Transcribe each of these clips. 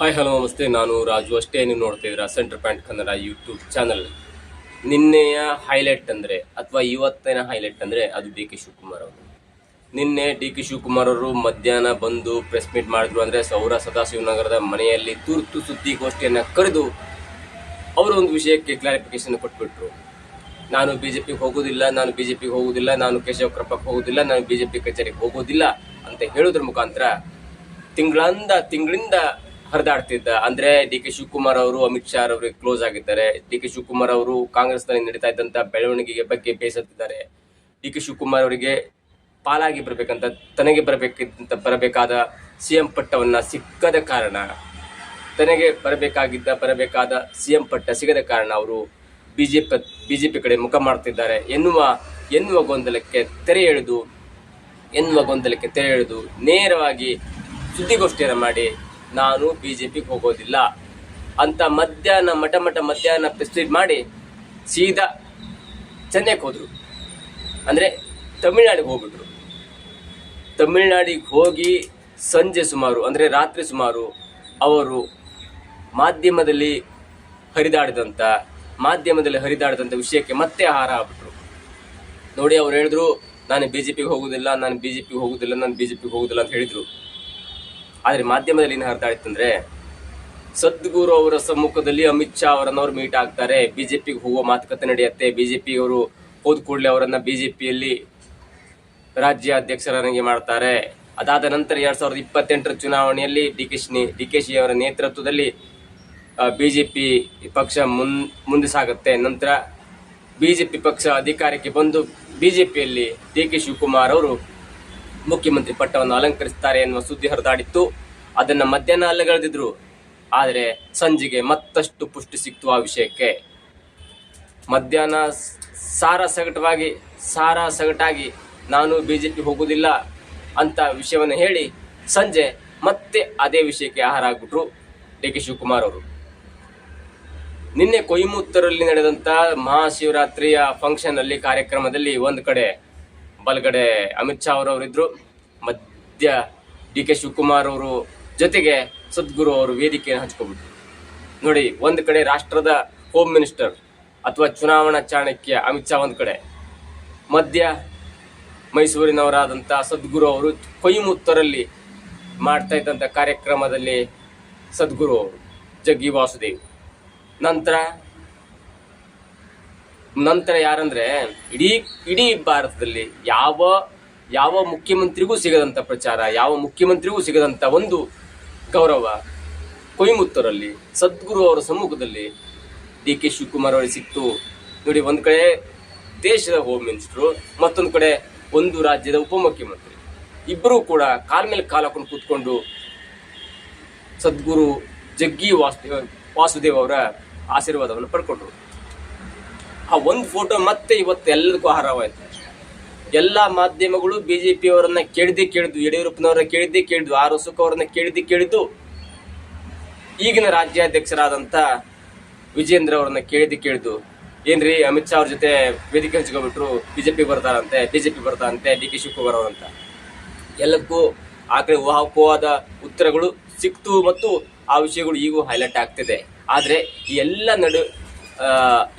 Hi hello ನಮಸ್ತೆ. ನಾನು ರಾಜು ಅಷ್ಟೇ. ನೀವು ನೋಡ್ತಾ ಇದ್ದೀರಾ Centre Point Kannada YouTube channel ನಿನ್ನೆಯ ಹೈಲೈಟ್ ಅಂದರೆ, ಅಥವಾ ಇವತ್ತಿನ ಹೈಲೈಟ್ ಅಂದರೆ ಅದು ಡಿ ಕೆ ಶಿವಕುಮಾರ್ ಅವರು. ನಿನ್ನೆ ಡಿ ಕೆ ಶಿವಕುಮಾರ್ ಅವರು ಮಧ್ಯಾಹ್ನ ಬಂದು ಪ್ರೆಸ್ ಮೀಟ್ ಮಾಡಿದ್ರು ಅಂದರೆ ಸೌರ ಸದಾಶಿವನಗರದ ಮನೆಯಲ್ಲಿ ತುರ್ತು ಸುದ್ದಿಗೋಷ್ಠಿಯನ್ನು ಕರೆದು ಅವರು ಒಂದು ವಿಷಯಕ್ಕೆ ಕ್ಲಾರಿಫಿಕೇಶನ್ ಕೊಟ್ಬಿಟ್ರು. ನಾನು ಬಿ ಜೆ ಪಿಗೆ ಹೋಗೋದಿಲ್ಲ, ನಾನು ಬಿ ಜೆ ಪಿಗೆ ಹೋಗೋದಿಲ್ಲ, ನಾನು ಕೇಶವ ಕೃಪಕ್ಕೆ ಹೋಗೋದಿಲ್ಲ, ನಾನು ಬಿ ಜೆ ಪಿ ಕಚೇರಿಗೆ ಹೋಗೋದಿಲ್ಲ ಅಂತ ಹೇಳೋದ್ರ ಮುಖಾಂತರ ತಿಂಗಳಿಂದ ತಿಂಗಳಿಂದ ಹರಿದಾಡ್ತಿದ್ದ. ಅಂದ್ರೆ ಡಿ ಕೆ ಶಿವಕುಮಾರ್ ಅವರು, ಅಮಿತ್ ಶಾ ಅವರಿಗೆ ಕ್ಲೋಸ್ ಆಗಿದ್ದಾರೆ. ಡಿ ಕೆ ಶಿವಕುಮಾರ್ ಅವರು ಕಾಂಗ್ರೆಸ್ನಲ್ಲಿ ನಡೀತಾ ಇದ್ದಂತ ಬೆಳವಣಿಗೆಗೆ ಬಗ್ಗೆ ಬೇಸತ್ತಿದ್ದಾರೆ. ಡಿ ಕೆ ಶಿವಕುಮಾರ್ ಅವರಿಗೆ ಪಾಲಾಗಿ ಬರಬೇಕಂತ, ತನಗೆ ಬರಬೇಕಿದ್ದಂತ, ಬರಬೇಕಾದ ಸಿಎಂ ಪಟ್ಟವನ್ನ ಸಿಕ್ಕದ ಕಾರಣ, ತನಗೆ ಬರಬೇಕಾಗಿದ್ದ, ಬರಬೇಕಾದ ಸಿಎಂ ಪಟ್ಟ ಸಿಗದ ಕಾರಣ ಅವರು ಬಿಜೆಪಿ ಬಿಜೆಪಿ ಕಡೆ ಮುಖ ಮಾಡ್ತಿದ್ದಾರೆ. ಎನ್ನುವ ಎನ್ನುವ ಗೊಂದಲಕ್ಕೆ ತೆರೆ ಎಳೆದು, ಎನ್ನುವ ಗೊಂದಲಕ್ಕೆ ತೆರೆ ಎಳೆದು ನೇರವಾಗಿ ಸುದ್ದಿಗೋಷ್ಠಿಯನ್ನು ಮಾಡಿ ನಾನು ಬಿಜೆಪಿಗೆ ಹೋಗೋದಿಲ್ಲ ಅಂತ ಮಧ್ಯಾಹ್ನ, ಮಠ ಮಠ ಮಧ್ಯಾಹ್ನ ಪ್ರೆಸ್ಟೀಟ್ ಮಾಡಿ ಸೀದಾ ಚೆನ್ನೈಗೆ ಹೋದರು. ಅಂದ್ರೆ ತಮಿಳ್ನಾಡಿಗೆ ಹೋಗ್ಬಿಟ್ರು. ತಮಿಳ್ನಾಡಿಗೆ ಹೋಗಿ ಸಂಜೆ ಸುಮಾರು, ಅಂದರೆ ರಾತ್ರಿ ಸುಮಾರು ಅವರು ಮಾಧ್ಯಮದಲ್ಲಿ ಹರಿದಾಡಿದಂಥ ಮಾಧ್ಯಮದಲ್ಲಿ ಹರಿದಾಡಿದಂಥ ವಿಷಯಕ್ಕೆ ಮತ್ತೆ ಆಹಾರ ಆಗ್ಬಿಟ್ರು. ನೋಡಿ, ಅವ್ರು ಹೇಳಿದ್ರು, ನಾನು ಬಿ ಜೆ ಪಿಗೆ ಹೋಗುದಿಲ್ಲ, ನಾನು ಬಿ ಜೆ ಪಿಗೆ ಹೋಗುದಿಲ್ಲ, ನಾನು ಬಿ ಜೆ ಪಿಗೆ ಹೋಗುದಿಲ್ಲ ಅಂತ ಹೇಳಿದ್ರು. ಆದರೆ ಮಾಧ್ಯಮದಲ್ಲಿ ಏನು ಹರಿದಾಡಿತ್ತಂದ್ರೆ ಸದ್ಗುರು ಅವರ ಸಮ್ಮುಖದಲ್ಲಿ ಅಮಿತ್ ಶಾ ಅವರನ್ನು ಅವರನ್ನವ್ರು ಮೀಟ್ ಆಗ್ತಾರೆ. ಬಿಜೆಪಿಗೆ ಹೋಗುವ ಮಾತುಕತೆ ನಡೆಯುತ್ತೆ. ಬಿಜೆಪಿ ಅವರು ಹೋದ ಕೂಡಲೇ ಅವರನ್ನ ರಾಜ್ಯ ಅಧ್ಯಕ್ಷರನ್ನಾಗಿ ಮಾಡ್ತಾರೆ. ಅದಾದ ನಂತರ ಎರಡ್ ಸಾವಿರದ ಇಪ್ಪತ್ತೆಂಟರ ಚುನಾವಣೆಯಲ್ಲಿ D K Shi D K Shi ಅವರ ನೇತೃತ್ವದಲ್ಲಿ ಬಿಜೆಪಿ ಪಕ್ಷ ಮುನ್, ಮುಂದೆ ಸಾಗುತ್ತೆ. ನಂತರ ಬಿಜೆಪಿ ಪಕ್ಷ ಅಧಿಕಾರಕ್ಕೆ ಬಂದು ಬಿಜೆಪಿಯಲ್ಲಿ ಡಿ ಕೆ ಶಿವಕುಮಾರ್ ಅವರು ಮುಖ್ಯಮಂತ್ರಿ ಪಟ್ಟವನ್ನು ಅಲಂಕರಿಸುತ್ತಾರೆ ಎನ್ನುವ ಸುದ್ದಿ ಹರಿದಾಡಿತ್ತು. ಅದನ್ನ ಮಧ್ಯಾಹ್ನ ಅಲ್ಲಗಳೆದಿದ್ರು. ಆದರೆ ಸಂಜೆಗೆ ಮತ್ತಷ್ಟು ಪುಷ್ಟಿ ಸಿಕ್ತು ಆ ವಿಷಯಕ್ಕೆ. ಮಧ್ಯಾಹ್ನ ಸಾರ ಸಗಟವಾಗಿ, ಸಾರ ಸಗಟಾಗಿ ನಾನು ಬಿಜೆಪಿ ಹೋಗುವುದಿಲ್ಲ ಅಂತ ವಿಷಯವನ್ನು ಹೇಳಿ ಸಂಜೆ ಮತ್ತೆ ಅದೇ ವಿಷಯಕ್ಕೆ ಆಹಾರ ಆಗ್ಬಿಟ್ರು ಡಿ ಕೆ ಶಿವಕುಮಾರ್ ಅವರು. ನಿನ್ನೆ ಕೊಯಮುತ್ತೂರಲ್ಲಿ ನಡೆದಂತ ಮಹಾಶಿವರಾತ್ರಿಯ ಫಂಕ್ಷನ್ ಅಲ್ಲಿ ಕಾರ್ಯಕ್ರಮದಲ್ಲಿ ಒಂದು ಕಡೆ ಬಲಗಡೆ ಅಮಿತ್ ಶಾ ಅವರವರಿದ್ರು. ಮಧ್ಯ ಡಿ ಕೆ ಶಿವಕುಮಾರ್ ಅವರು ಜೊತೆಗೆ ಸದ್ಗುರು ಅವರು ವೇದಿಕೆಯನ್ನು ಹಂಚ್ಕೊಬಿಟ್ರು. ನೋಡಿ, ಒಂದು ಕಡೆ ರಾಷ್ಟ್ರದ ಹೋಮ್ ಮಿನಿಸ್ಟರ್ ಅಥವಾ ಚುನಾವಣಾ ಚಾಣಕ್ಯ ಅಮಿತ್ ಶಾ ಒಂದು ಕಡೆ. ಮಧ್ಯ ಮೈಸೂರಿನವರಾದಂಥ ಸದ್ಗುರು ಅವರು ಕೊಯ್ಮುತ್ತರಲ್ಲಿ ಮಾಡ್ತಾ ಇದ್ದಂಥ ಕಾರ್ಯಕ್ರಮದಲ್ಲಿ ಸದ್ಗುರು ಅವರು ಜಗ್ಗಿ ವಾಸುದೇವ್. ನಂತರ ನಂತರ ಯಾರಂದ್ರೆ, ಇಡೀ ಇಡೀ ಭಾರತದಲ್ಲಿ ಯಾವ ಯಾವ ಮುಖ್ಯಮಂತ್ರಿಗೂ ಸಿಗದಂತ ಪ್ರಚಾರ, ಯಾವ ಮುಖ್ಯಮಂತ್ರಿಗೂ ಸಿಗದಂತ ಒಂದು ಗೌರವ ಕೊಯಮತ್ತೂರಲ್ಲಿ, ಸದ್ಗುರು ಅವರ ಸಮ್ಮುಖದಲ್ಲಿ ಡಿ ಕೆ ಶಿವಕುಮಾರ್ ಅವರಿಗೆ ಸಿಕ್ತು. ನೋಡಿ, ಒಂದು ಕಡೆ ದೇಶದ ಹೋಮ್ ಮಿನಿಸ್ಟ್ರು ಮತ್ತೊಂದು ಕಡೆ ಒಂದು ರಾಜ್ಯದ ಉಪಮುಖ್ಯಮಂತ್ರಿ. ಇಬ್ಬರೂ ಕೂಡ ಕಾಲ್ ಮೇಲೆ ಕಾಲ್ ಹಾಕೊಂಡು ಕೂತ್ಕೊಂಡು ಸದ್ಗುರು ಜಗ್ಗಿ ವಾಸುದೇವ್ ವಾಸುದೇವ್ ಅವರ ಆಶೀರ್ವಾದವನ್ನು ಪಡ್ಕೊಂಡ್ರು. ಆ ಒಂದು ಫೋಟೋ ಮತ್ತೆ ಇವತ್ತು ಎಲ್ಲದಕ್ಕೂ ಆಹಾರವಾಯಿತು. ಎಲ್ಲ ಮಾಧ್ಯಮಗಳು ಬಿಜೆಪಿ ಅವರನ್ನ ಕೇಳಿದ್ದೇ ಕೇಳಿದ್ದು ಯಡಿಯೂರಪ್ಪನವರನ್ನ ಕೇಳಿದ್ದೆ ಕೇಳಿದ್ದು ಆರ್ ಅವರನ್ನ ಕೇಳಿದ್ದೆ ಕೇಳಿದ್ದು ಈಗಿನ ರಾಜ್ಯಾಧ್ಯಕ್ಷರಾದಂಥ ವಿಜೇಂದ್ರ ಅವರನ್ನ ಕೇಳಿದ್ದೆ ಕೇಳಿದ್ದು ಏನ್ರಿ ಅಮಿತ್ ಶಾ ಅವ್ರ ಜೊತೆ ವೇದಿಕೆ ಹಂಚ್ಕೊಬಿಟ್ರು ಬಿಜೆಪಿ ಬರ್ತಾರಂತೆ ಬಿಜೆಪಿ ಬರ್ತಾರಂತೆ, ಡಿ ಕೆ ಶಿವಕುಮಾರ್ ಅವರಂತ ಎಲ್ಲಕ್ಕೂ ಆ ಕಡೆ ಊಹಾಪೋಹಾದ ಉತ್ತರಗಳು ಸಿಕ್ತು ಮತ್ತು ಆ ವಿಷಯಗಳು ಈಗೂ ಹೈಲೈಟ್ ಆಗ್ತಿದೆ. ಆದರೆ ಈ ಎಲ್ಲ ನಡು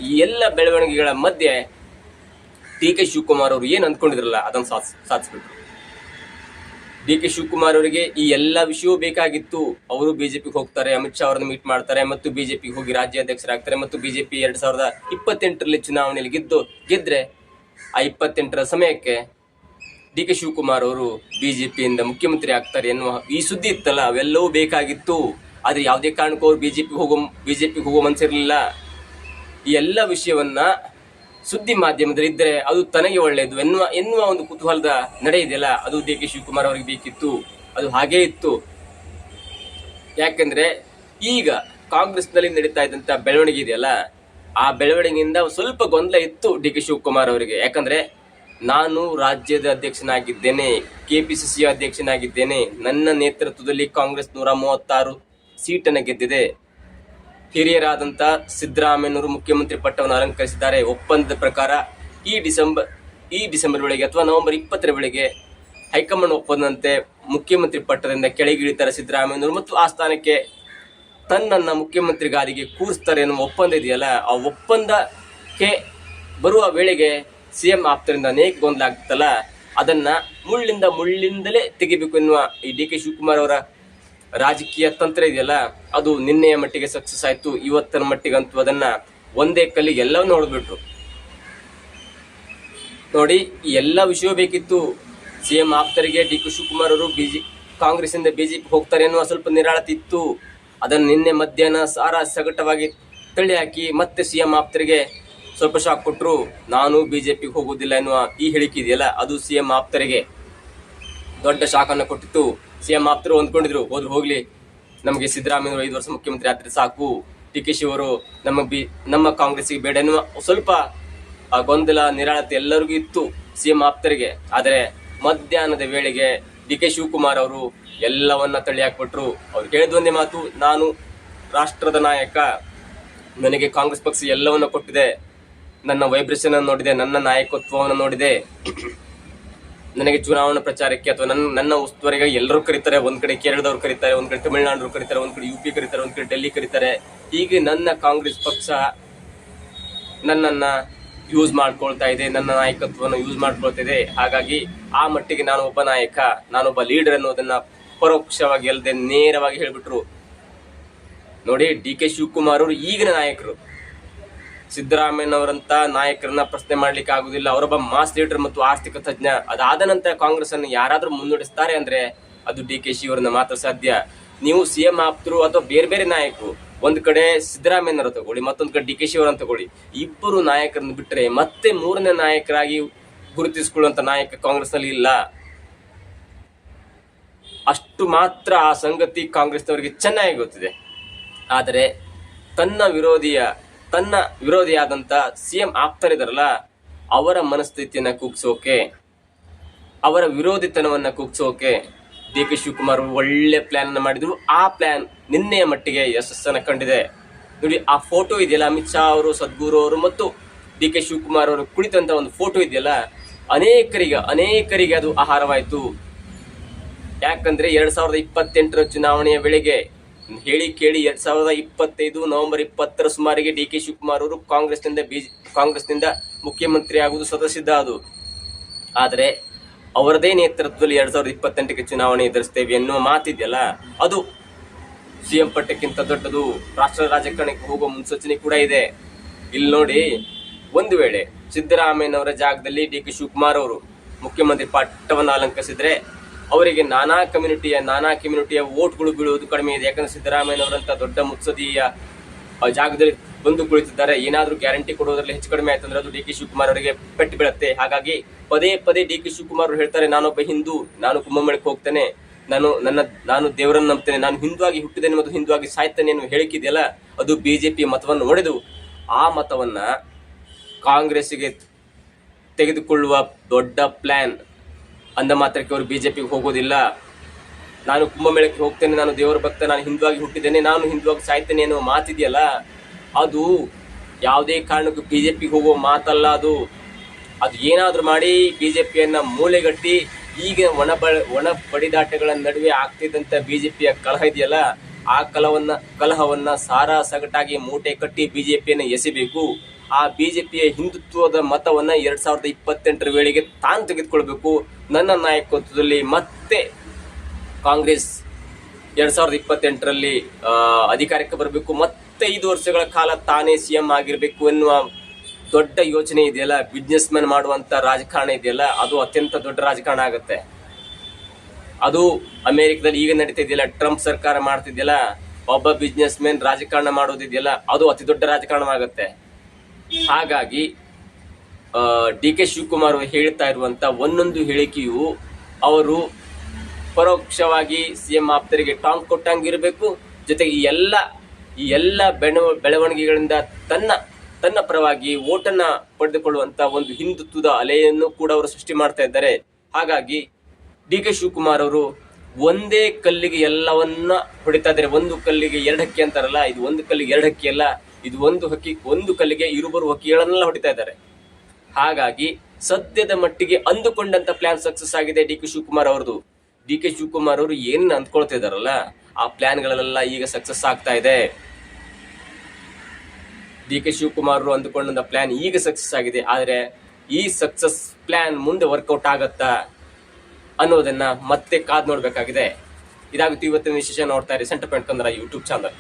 ಈ ಎಲ್ಲ ಬೆಳವಣಿಗೆಗಳ ಮಧ್ಯೆ ಡಿ ಕೆ ಶಿವಕುಮಾರ್ ಅವರು ಏನು ಅಂದ್ಕೊಂಡಿದ್ರಲ್ಲ, ಅದನ್ನು ಸಾಧಿಸ್ ಸಾಧಿಸ್ಬಿಟ್ರು ಡಿ ಕೆ ಶಿವಕುಮಾರ್ ಅವರಿಗೆ ಈ ಎಲ್ಲ ವಿಷಯವೂ ಬೇಕಾಗಿತ್ತು. ಅವರು ಬಿಜೆಪಿಗೆ ಹೋಗ್ತಾರೆ, ಅಮಿತ್ ಶಾ ಅವರನ್ನು ಮೀಟ್ ಮಾಡ್ತಾರೆ, ಮತ್ತು ಬಿಜೆಪಿಗೆ ಹೋಗಿ ರಾಜ್ಯಾಧ್ಯಕ್ಷರಾಗ್ತಾರೆ, ಮತ್ತು ಬಿಜೆಪಿ ಎರಡ್ ಸಾವಿರದ ಇಪ್ಪತ್ತೆಂಟರಲ್ಲಿ ಚುನಾವಣೆಯಲ್ಲಿ ಗೆದ್ದು, ಗೆದ್ರೆ ಆ ಇಪ್ಪತ್ತೆಂಟರ ಸಮಯಕ್ಕೆ ಡಿ ಕೆ ಶಿವಕುಮಾರ್ ಅವರು ಬಿಜೆಪಿಯಿಂದ ಮುಖ್ಯಮಂತ್ರಿ ಆಗ್ತಾರೆ ಎನ್ನುವ ಈ ಸುದ್ದಿ ಇತ್ತಲ್ಲ, ಅವೆಲ್ಲವೂ ಬೇಕಾಗಿತ್ತು. ಆದ್ರೆ ಯಾವುದೇ ಕಾರಣಕ್ಕೂ ಅವ್ರು ಬಿಜೆಪಿಗೆ ಹೋಗೋ ಬಿಜೆಪಿಗೆ ಹೋಗೋ ಮನಸ್ಸಿರಲಿಲ್ಲ ಈ ಎಲ್ಲ ವಿಷಯವನ್ನ ಸುದ್ದಿ ಮಾಧ್ಯಮದಲ್ಲಿ ಇದ್ದರೆ ಅದು ತನಗೆ ಒಳ್ಳೆಯದು ಎನ್ನುವ ಎನ್ನುವ ಒಂದು ಕುತೂಹಲದ ನಡೆ ಇದೆಯಲ್ಲ, ಅದು ಡಿ ಕೆ ಶಿವಕುಮಾರ್ ಅವರಿಗೆ ಬೇಕಿತ್ತು, ಅದು ಹಾಗೇ ಇತ್ತು. ಯಾಕೆಂದ್ರೆ ಈಗ ಕಾಂಗ್ರೆಸ್ನಲ್ಲಿ ನಡೀತಾ ಇದ್ದಂತ ಬೆಳವಣಿಗೆ ಇದೆಯಲ್ಲ, ಆ ಬೆಳವಣಿಗೆಯಿಂದ ಸ್ವಲ್ಪ ಗೊಂದಲ ಇತ್ತು ಡಿ ಕೆ ಶಿವಕುಮಾರ್ ಅವರಿಗೆ. ಯಾಕಂದ್ರೆ ನಾನು ರಾಜ್ಯದ ಅಧ್ಯಕ್ಷನಾಗಿದ್ದೇನೆ ಕೆ ಪಿ ಸಿ ಸಿ ಅಧ್ಯಕ್ಷನಾಗಿದ್ದೇನೆ, ನನ್ನ ನೇತೃತ್ವದಲ್ಲಿ ಕಾಂಗ್ರೆಸ್ ನೂರ ಮೂವತ್ತಾರು ಸೀಟನ್ನು ಗೆದ್ದಿದೆ. ಹಿರಿಯರಾದಂಥ ಸಿದ್ದರಾಮಯ್ಯನವರು ಮುಖ್ಯಮಂತ್ರಿ ಪಟ್ಟವನ್ನು ಅಲಂಕರಿಸಿದ್ದಾರೆ. ಒಪ್ಪಂದದ ಪ್ರಕಾರ ಈ ಡಿಸೆಂಬರ್ ಈ ಡಿಸೆಂಬರ್ ವೇಳೆಗೆ ಅಥವಾ ನವೆಂಬರ್ ಇಪ್ಪತ್ತರ ವೇಳೆಗೆ ಹೈಕಮಾಂಡ್ ಒಪ್ಪಂದಂತೆ ಮುಖ್ಯಮಂತ್ರಿ ಪಟ್ಟದಿಂದ ಕೆಳಗಿಳಿತಾರೆ ಸಿದ್ದರಾಮಯ್ಯನವರು ಮತ್ತು ಆ ಸ್ಥಾನಕ್ಕೆ ತನ್ನನ್ನು ಮುಖ್ಯಮಂತ್ರಿ ಗಾದಿಗೆ ಕೂರಿಸ್ತಾರೆ ಎನ್ನುವ ಒಪ್ಪಂದ ಇದೆಯಲ್ಲ, ಆ ಒಪ್ಪಂದಕ್ಕೆ ಬರುವ ವೇಳೆಗೆ ಸಿಎಂ ಆಪ್ತರಿಂದ ಅನೇಕ ಗೊಂದಲ ಆಗ್ತಲ್ಲ, ಅದನ್ನ ಮುಳ್ಳಿಂದ ಮುಳ್ಳಿಂದಲೇ ತೆಗಿಬೇಕು ಎನ್ನುವ ಈ ಡಿ ಕೆ ಶಿವಕುಮಾರ್ ಅವರ ರಾಜಕೀಯ ತಂತ್ರ ಇದೆಯಲ್ಲ, ಅದು ನಿನ್ನೆಯ ಮಟ್ಟಿಗೆ ಸಕ್ಸಸ್ ಆಯ್ತು, ಇವತ್ತಿನ ಮಟ್ಟಿಗಂತೂ ಅದನ್ನ ಒಂದೇ ಕಲ್ಲಿಗೆ ಎಲ್ಲವನ್ನೂ ಹೊಡೆದ್ಬಿಟ್ರು ನೋಡಿ ಎಲ್ಲ ವಿಷಯ ಬೇಕಿತ್ತು. ಸಿಎಂ ಆಪ್ತರಿಗೆ ಡಿ ಕೆ ಶಿವಕುಮಾರ್ ಅವರು ಬಿಜೆ ಕಾಂಗ್ರೆಸ್ ಇಂದ ಬಿಜೆಪಿ ಹೋಗ್ತಾರೆ ಅನ್ನುವ ಸ್ವಲ್ಪ ನಿರಾಳತೆ ಇತ್ತು. ಅದನ್ನು ನಿನ್ನೆ ಮಧ್ಯಾಹ್ನ ಸಾರ ಸಗಟವಾಗಿ ತಳ್ಳಿ ಹಾಕಿ ಮತ್ತೆ ಸಿಎಂ ಆಪ್ತರಿಗೆ ಸ್ವಲ್ಪ ಶಾಕ್ ಕೊಟ್ಟರು ನಾನು ಬಿಜೆಪಿಗೆ ಹೋಗುವುದಿಲ್ಲ ಎನ್ನುವ ಈ ಹೇಳಿಕೆ ಇದೆಯಲ್ಲ, ಅದು ಸಿಎಂ ಆಪ್ತರಿಗೆ ದೊಡ್ಡ ಶಾಕನ್ನು ಕೊಟ್ಟಿತ್ತು. ಸಿಎಂ ಆಪ್ತರು ಹೊಂದ್ಕೊಂಡಿದ್ರು ಹೋದ್ರು, ಹೋಗ್ಲಿ. ನಮಗೆ ಸಿದ್ದರಾಮಯ್ಯ ಐದು ವರ್ಷ ಮುಖ್ಯಮಂತ್ರಿ ಆದ್ರೆ ಸಾಕು. ಡಿ ಕೆ ಶಿವರು ನಮ್ಮ ಬಿ, ನಮ್ಮ ಕಾಂಗ್ರೆಸ್ಗೆ ಬೇಡ ಸ್ವಲ್ಪ, ಆ ಗೊಂದಲ, ನಿರಾಳತೆ ಎಲ್ಲರಿಗೂ ಇತ್ತು ಸಿಎಂ ಆಪ್ತರಿಗೆ. ಆದರೆ ಮಧ್ಯಾಹ್ನದ ವೇಳೆಗೆ ಡಿ ಕೆ ಶಿವಕುಮಾರ್ ಅವರು ಎಲ್ಲವನ್ನ ತಳ್ಳಿ ಹಾಕ್ಬಿಟ್ರು. ಅವ್ರು ಒಂದೇ ಮಾತು, ನಾನು ರಾಷ್ಟ್ರದ ನಾಯಕ, ನನಗೆ ಕಾಂಗ್ರೆಸ್ ಪಕ್ಷ ಎಲ್ಲವನ್ನ ಕೊಟ್ಟಿದೆ. ನನ್ನ ವೈಬ್ರೇಷನ್ ನೋಡಿದೆ, ನನ್ನ ನಾಯಕತ್ವವನ್ನು ನೋಡಿದೆ. ನನಗೆ ಚುನಾವಣಾ ಪ್ರಚಾರಕ್ಕೆ ಅಥವಾ ನನ್ನ ನನ್ನ ಉಸ್ತುವಾರಿಗೆ ಎಲ್ಲರೂ ಕರೀತಾರೆ, ಒಂದ್ ಕಡೆ ಕೇರಳದವ್ರು ಕರೀತಾರೆ, ಒಂದ್ ಕಡೆ ತಮಿಳುನಾಡು ಕರೀತಾರೆ, ಒಂದ್ ಕಡೆ ಯು ಪಿ ಕರೀತಾರೆ, ಒಂದ್ ಕಡೆ ಡೆಲ್ಲಿ ಕರೀತಾರೆ. ಹೀಗೆ ನನ್ನ ಕಾಂಗ್ರೆಸ್ ಪಕ್ಷ ನನ್ನನ್ನ ಯೂಸ್ ಮಾಡ್ಕೊಳ್ತಾ ಇದೆ, ನನ್ನ ನಾಯಕತ್ವವನ್ನು ಯೂಸ್ ಮಾಡ್ಕೊಳ್ತಾ ಇದೆ. ಹಾಗಾಗಿ ಆ ಮಟ್ಟಿಗೆ ನಾನು ಒಬ್ಬ ನಾಯಕ, ನಾನೊಬ್ಬ ಲೀಡರ್ ಅನ್ನೋದನ್ನ ಪರೋಕ್ಷವಾಗಿ ಅಲ್ಲದೆ ನೇರವಾಗಿ ಹೇಳ್ಬಿಟ್ರು. ನೋಡಿ, ಡಿ ಕೆ ಶಿವಕುಮಾರ್ ಅವರು ಈಗಿನ ನಾಯಕರು. ಸಿದ್ದರಾಮಯ್ಯನವರಂತ ನಾಯಕರನ್ನ ಪ್ರಶ್ನೆ ಮಾಡ್ಲಿಕ್ಕೆ ಆಗುದಿಲ್ಲ. ಅವರೊಬ್ಬ ಮಾಸ್ ಲೀಡರ್ ಮತ್ತು ಆರ್ಥಿಕ ತಜ್ಞ. ಅದಾದ ನಂತರ ಕಾಂಗ್ರೆಸ್ ಅನ್ನು ಯಾರಾದ್ರೂ ಮುನ್ನಡೆಸ್ತಾರೆ ಅಂದ್ರೆ ಅದು ಡಿ ಕೆ ಶಿ ಅವರನ್ನ ಮಾತ್ರ ಸಾಧ್ಯ. ನೀವು ಸಿಎಂ ಆಪ್ತರು ಅಥವಾ ಬೇರೆ ಬೇರೆ ನಾಯಕರು, ಒಂದ್ ಕಡೆ ಸಿದ್ದರಾಮಯ್ಯನವರು ತಗೊಳ್ಳಿ, ಮತ್ತೊಂದ್ ಕಡೆ ಡಿ ಕೆ ಶಿ ಅವರನ್ನ ತಗೊಳ್ಳಿ. ಇಬ್ಬರು ನಾಯಕರನ್ನು ಬಿಟ್ಟರೆ ಮತ್ತೆ ಮೂರನೇ ನಾಯಕರಾಗಿ ಗುರುತಿಸಿಕೊಳ್ಳುವಂತ ನಾಯಕ ಕಾಂಗ್ರೆಸ್ನಲ್ಲಿ ಇಲ್ಲ. ಅಷ್ಟು ಮಾತ್ರ ಆ ಸಂಗತಿ ಕಾಂಗ್ರೆಸ್ನವರಿಗೆ ಚೆನ್ನಾಗಿ ಗೊತ್ತಿದೆ. ಆದರೆ ತನ್ನ ವಿರೋಧಿಯ ತನ್ನ ವಿರೋಧಿಯಾದಂತ ಸಿಎಂ ಆಪ್ತರಿದಾರಲ್ಲ ಅವರ ಮನಸ್ಥಿತಿಯನ್ನ ಕುಗ್ಸೋಕೆ, ಅವರ ವಿರೋಧಿತನವನ್ನ ಕುಗ್ಸೋಕೆ ಡಿ ಕೆ ಶಿವಕುಮಾರ್ ಒಳ್ಳೆ ಪ್ಲಾನ್ ಮಾಡಿದ್ರು. ಆ ಪ್ಲಾನ್ ನಿನ್ನೆಯ ಮಟ್ಟಿಗೆ ಯಶಸ್ಸನ್ನು ಕಂಡಿದೆ. ನೋಡಿ, ಆ ಫೋಟೋ ಇದೆಯಲ್ಲ, ಅಮಿತ್ ಶಾ ಅವರು, ಸದ್ಗುರು ಅವರು ಮತ್ತು ಡಿ ಕೆ ಶಿವಕುಮಾರ್ ಅವರು ಕುಳಿತಂತ ಒಂದು ಫೋಟೋ ಇದೆಯಲ್ಲ, ಅನೇಕರಿಗೆ ಅನೇಕರಿಗೆ ಅದು ಆಹಾರವಾಯಿತು. ಯಾಕಂದ್ರೆ ಎರಡ್ ಸಾವಿರದ ಇಪ್ಪತ್ತೆಂಟರ ಚುನಾವಣೆಯ ವೇಳೆಗೆ ಹೇಳಿ ಕೇಳಿ ಎರಡ್ ಸಾವಿರದ ಇಪ್ಪತ್ತೈದು ನವೆಂಬರ್ ಇಪ್ಪತ್ತರ ಸುಮಾರಿಗೆ ಡಿ ಕೆ ಶಿವಕುಮಾರ್ ಅವರು ಕಾಂಗ್ರೆಸ್ನಿಂದ ಬಿ ಕಾಂಗ್ರೆಸ್ನಿಂದ ಮುಖ್ಯಮಂತ್ರಿ ಆಗುವುದು ಸ್ವತಃಸಿದ್ಧ ಅದು. ಆದರೆ ಅವರದೇ ನೇತೃತ್ವದಲ್ಲಿ ಎರಡ್ ಸಾವಿರದ ಇಪ್ಪತ್ತೆಂಟಕ್ಕೆ ಚುನಾವಣೆ ಎದುರಿಸ್ತೇವೆ ಎನ್ನುವ ಮಾತಿದೆಯಲ್ಲ, ಅದು ಸಿಎಂ ಪಟ್ಟಕ್ಕಿಂತ ದೊಡ್ಡದು. ರಾಷ್ಟ್ರ ರಾಜಕಾರಣಕ್ಕೆ ಹೋಗುವ ಮುನ್ಸೂಚನೆ ಕೂಡ ಇದೆ. ಇಲ್ಲಿ ನೋಡಿ, ಒಂದು ವೇಳೆ ಸಿದ್ದರಾಮಯ್ಯನವರ ಜಾಗದಲ್ಲಿ ಡಿ ಕೆ ಶಿವಕುಮಾರ್ ಅವರು ಮುಖ್ಯಮಂತ್ರಿ ಪಟ್ಟವನ್ನು ಅಲಂಕರಿಸಿದ್ರೆ ಅವರಿಗೆ ನಾನಾ ಕಮ್ಯುನಿಟಿಯ ನಾನಾ ಕಮ್ಯುನಿಟಿಯ ಓಟ್ಗಳು ಬೀಳುವುದು ಕಡಿಮೆ ಇದೆ. ಯಾಕಂದ್ರೆ ಸಿದ್ದರಾಮಯ್ಯನವರಂತ ದೊಡ್ಡ ಮುತ್ಸದಿಯ ಜಾಗದಲ್ಲಿ ಬಂದು ಕುಳಿತಿದ್ದಾರೆ. ಏನಾದರೂ ಗ್ಯಾರಂಟಿ ಕೊಡೋದ್ರಲ್ಲಿ ಹೆಚ್ಚು ಕಡಿಮೆ ಆಯ್ತು ಅಂದ್ರೆ ಅದು ಡಿ ಕೆ ಶಿವಕುಮಾರ್ ಅವರಿಗೆ ಪೆಟ್ಟು ಬೀಳುತ್ತೆ. ಹಾಗಾಗಿ ಪದೇ ಪದೇ ಡಿ ಕೆ ಶಿವಕುಮಾರ್ ಹೇಳ್ತಾರೆ, ನಾನೊಬ್ಬ ಹಿಂದೂ, ನಾನು ಕುಂಭಮೇಳಕ್ಕೆ ಹೋಗ್ತೇನೆ. ನಾನು ನನ್ನ, ನಾನು ದೇವರನ್ನು ನಂಬ್ತೇನೆ. ನಾನು ಹಿಂದುವಾಗಿ ಹುಟ್ಟಿದ್ದೇನೆ ಮತ್ತು ಹಿಂದುವಾಗಿ ಸಾಯ್ತೇನೆ ಅನ್ನೋ ಹೇಳಿಕಿದೆಯಲ್ಲ, ಅದು ಬಿ ಜೆ ಪಿ ಮತವನ್ನು ಒಡೆದು ಆ ಮತವನ್ನ ಕಾಂಗ್ರೆಸ್ಸಿಗೆ ತೆಗೆದುಕೊಳ್ಳುವ ದೊಡ್ಡ ಪ್ಲಾನ್ ಅಂದ ಮಾತ್ರಕ್ಕೆ ಅವರು ಬಿಜೆಪಿಗೆ ಹೋಗೋದಿಲ್ಲ. ನಾನು ಕುಂಭಮೇಳಕ್ಕೆ ಹೋಗ್ತೇನೆ, ನಾನು ದೇವರ ಭಕ್ತ, ನಾನು ಹಿಂದುವಾಗಿ ಹುಟ್ಟಿದ್ದೇನೆ, ನಾನು ಹಿಂದುವಾಗಿ ಸಾಯ್ತೇನೆ ಅನ್ನೋ ಮಾತಿದೆಯಲ್ಲ? ಅದು ಯಾವುದೇ ಕಾರಣಕ್ಕೂ ಬಿಜೆಪಿಗೆ ಹೋಗುವ ಮಾತಲ್ಲ ಅದು. ಅದು ಏನಾದರೂ ಮಾಡಿ ಬಿಜೆಪಿಯನ್ನ ಮೂಲೆಗಟ್ಟಿ ಈಗ ಒಣ ಬ ಒಣ ಬಡಿದಾಟಗಳ ನಡುವೆ ಆಗ್ತಿದ್ದಂತ ಬಿಜೆಪಿಯ ಕಲಹ ಇದೆಯಲ್ಲ? ಆ ಕಲವನ್ನ, ಕಲಹವನ್ನ ಸಾರಾ ಸಗಟಾಗಿ ಮೂಟೆ ಕಟ್ಟಿ ಬಿಜೆಪಿಯನ್ನು ಎಸಿಬೇಕು. ಆ ಬಿಜೆಪಿಯ ಹಿಂದುತ್ವದ ಮತವನ್ನ ಎರಡ್ ಸಾವಿರದ ಇಪ್ಪತ್ತೆಂಟರ ವೇಳೆಗೆ ತಾನು ತೆಗೆದುಕೊಳ್ಬೇಕು. ನನ್ನ ನಾಯಕತ್ವದಲ್ಲಿ ಮತ್ತೆ ಕಾಂಗ್ರೆಸ್ ಎರಡ್ ಸಾವಿರದ ಇಪ್ಪತ್ತೆಂಟರಲ್ಲಿ ಅಧಿಕಾರಕ್ಕೆ ಬರಬೇಕು. ಮತ್ತೆ ಐದು ವರ್ಷಗಳ ಕಾಲ ತಾನೇ ಸಿಎಂ ಆಗಿರಬೇಕು ಎನ್ನುವ ದೊಡ್ಡ ಯೋಚನೆ ಇದೆಯಲ್ಲ? ಬಿಸ್ನೆಸ್ ಮ್ಯಾನ್ ಮಾಡುವಂತ ರಾಜಕಾರಣ ಇದೆಯಲ್ಲ? ಅದು ಅತ್ಯಂತ ದೊಡ್ಡ ರಾಜಕಾರಣ ಆಗುತ್ತೆ. ಅದು ಅಮೆರಿಕದಲ್ಲಿ ಈಗ ನಡೀತಾ ಇದೆಯಲ್ಲ? ಟ್ರಂಪ್ ಸರ್ಕಾರ ಮಾಡ್ತಿದೆಯಲ್ಲ? ಒಬ್ಬ ಬಿಸ್ನೆಸ್ ಮ್ಯಾನ್ ರಾಜಕಾರಣ ಮಾಡೋದಿದೆಯಲ್ಲ? ಅದು ಅತಿ ದೊಡ್ಡ ರಾಜಕಾರಣವಾಗುತ್ತೆ. ಹಾಗಾಗಿ ಡಿ ಕೆ ಶಿವಕುಮಾರ್ ಹೇಳ್ತಾ ಇರುವಂತ ಒಂದೊಂದು ಹೇಳಿಕೆಯು ಅವರು ಪರೋಕ್ಷವಾಗಿ ಸಿಎಂ ಆಪ್ತರಿಗೆ ಟಾಂಗ್ ಕೊಟ್ಟಂಗೆ ಇರಬೇಕು. ಜೊತೆಗೆ ಈ ಎಲ್ಲ ಈ ಎಲ್ಲ ಬೆಳವ ಬೆಳವಣಿಗೆಗಳಿಂದ ತನ್ನ ತನ್ನ ಪರವಾಗಿ ಓಟನ್ನ ಪಡೆದುಕೊಳ್ಳುವಂತ ಒಂದು ಹಿಂದುತ್ವದ ಅಲೆಯನ್ನು ಕೂಡ ಅವರು ಸೃಷ್ಟಿ ಮಾಡ್ತಾ ಇದ್ದಾರೆ. ಹಾಗಾಗಿ ಡಿ ಕೆ ಶಿವಕುಮಾರ್ ಅವರು ಒಂದೇ ಕಲ್ಲಿಗೆ ಎಲ್ಲವನ್ನ ಹೊಡಿತಾ ಇದ್ದಾರೆ. ಒಂದು ಕಲ್ಲಿಗೆ ಎರಡಕ್ಕೆ ಅಂತಾರಲ್ಲ, ಇದು ಒಂದು ಕಲ್ಲಿಗೆ ಎರಡಕ್ಕೆ ಅಲ್ಲ ಇದು ಒಂದು ಹಕ್ಕಿ, ಒಂದು ಕಲ್ಲಿಗೆ ಇರುಬರು ಹಕ್ಕಿಗಳನ್ನೆಲ್ಲ ಹೊಡಿತಾ ಇದ್ದಾರೆ. ಹಾಗಾಗಿ ಸದ್ಯದ ಮಟ್ಟಿಗೆ ಅಂದುಕೊಂಡಂತ ಪ್ಲಾನ್ ಸಕ್ಸಸ್ ಆಗಿದೆ ಡಿ ಕೆ ಶಿವಕುಮಾರ್ ಅವರದು ಡಿ ಕೆ ಶಿವಕುಮಾರ್ ಅವರು ಏನ್ ಅಂದ್ಕೊಳ್ತಿದಾರಲ್ಲ ಆ ಪ್ಲಾನ್ಗಳೆಲ್ಲ ಈಗ ಸಕ್ಸಸ್ ಆಗ್ತಾ ಇದೆ. ಡಿ ಕೆ ಶಿವಕುಮಾರ್ ಅವರು ಅಂದುಕೊಂಡಂತ ಪ್ಲಾನ್ ಈಗ ಸಕ್ಸಸ್ ಆಗಿದೆ. ಆದರೆ ಈ ಸಕ್ಸಸ್ ಪ್ಲಾನ್ ಮುಂದೆ ವರ್ಕೌಟ್ ಆಗತ್ತಾ ಅನ್ನೋದನ್ನ ಮತ್ತೆ ಕಾದ್ ನೋಡ್ಬೇಕಾಗಿದೆ. ಇದಾಗುತ್ತೆ ಇವತ್ತಿನ ವಿಶೇಷ ನೋಡ್ತಾ ಇರಿ centre point Kannada YouTube channel